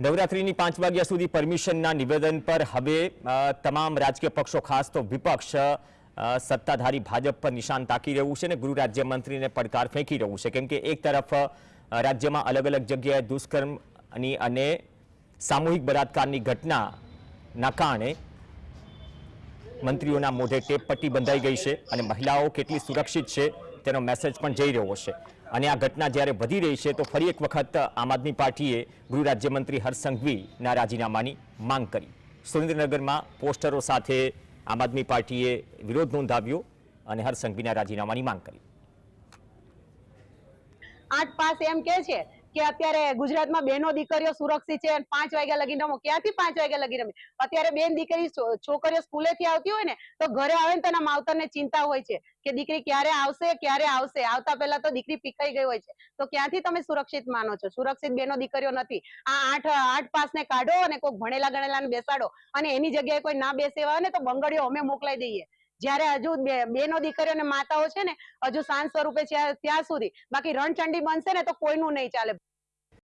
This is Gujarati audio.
નવરાત્રીની પાંચ વાગ્યા સુધી પરમિશનના નિવેદન પર હવે તમામ રાજકીય પક્ષો, ખાસ તો વિપક્ષ સત્તાધારી ભાજપ પર નિશાન તાકી રહ્યું છે અને ગૃહ રાજ્યમંત્રીને પડકાર ફેંકી રહ્યું છે. કેમ કે એક તરફ રાજ્યમાં અલગ અલગ જગ્યાએ દુષ્કર્મની અને સામૂહિક બળાત્કારની ઘટનાના કારણે મંત્રીઓના મોઢે ટેપ પટ્ટી બંધાઈ ગઈ છે અને મહિલાઓ કેટલી સુરક્ષિત છે તેનો મેસેજ પણ જઈ રહ્યો છે. અને આ ઘટના જ્યારે વધી રહી છે, તો ફરી એક વખત આમ આદમી પાર્ટીએ ગૃહ રાજ્યમંત્રી હર્ષ રાજીનામાની માંગ કરી. સુરેન્દ્રનગરમાં પોસ્ટરો સાથે આમ આદમી પાર્ટીએ વિરોધ નોંધાવ્યો અને હર્ષ સંઘવીના રાજીનામાની માંગ કરી. આઠ એમ કે છે કે અત્યારે ગુજરાતમાં બેનો દીકરીઓ સુરક્ષિત છે પાંચ વાગ્યા લગી રમો. ક્યાંથી પાંચ વાગ્યા લગી રમે? અત્યારે બેન દીકરી છોકરીઓ સ્કૂલેથી આવતી હોય ને, તો ઘરે આવે ને તેના માવતરને ચિંતા હોય છે કે દીકરી ક્યારે આવશે ક્યારે આવશે? આવતા પહેલા તો દીકરી પીકાઈ ગઈ હોય છે. તો ક્યાંથી તમે સુરક્ષિત માનો છો? સુરક્ષિત બેનો દીકરીઓ નથી. આ આઠ આઠ પાસ ને કાઢો અને કોઈ ભણેલા ગણેલા બેસાડો. અને એની જગ્યાએ કોઈ ના બેસેવા હોય ને, તો બંગડીઓ અમે મોકલાઈ દઈએ. જયારે હજુ બેનો દીકરીઓ અને માતાઓ છે ને, હજુ સાંજ સ્વરૂપે ત્યાં સુધી. બાકી રણચંડી બનશે ને, તો કોઈનું નહીં ચાલે.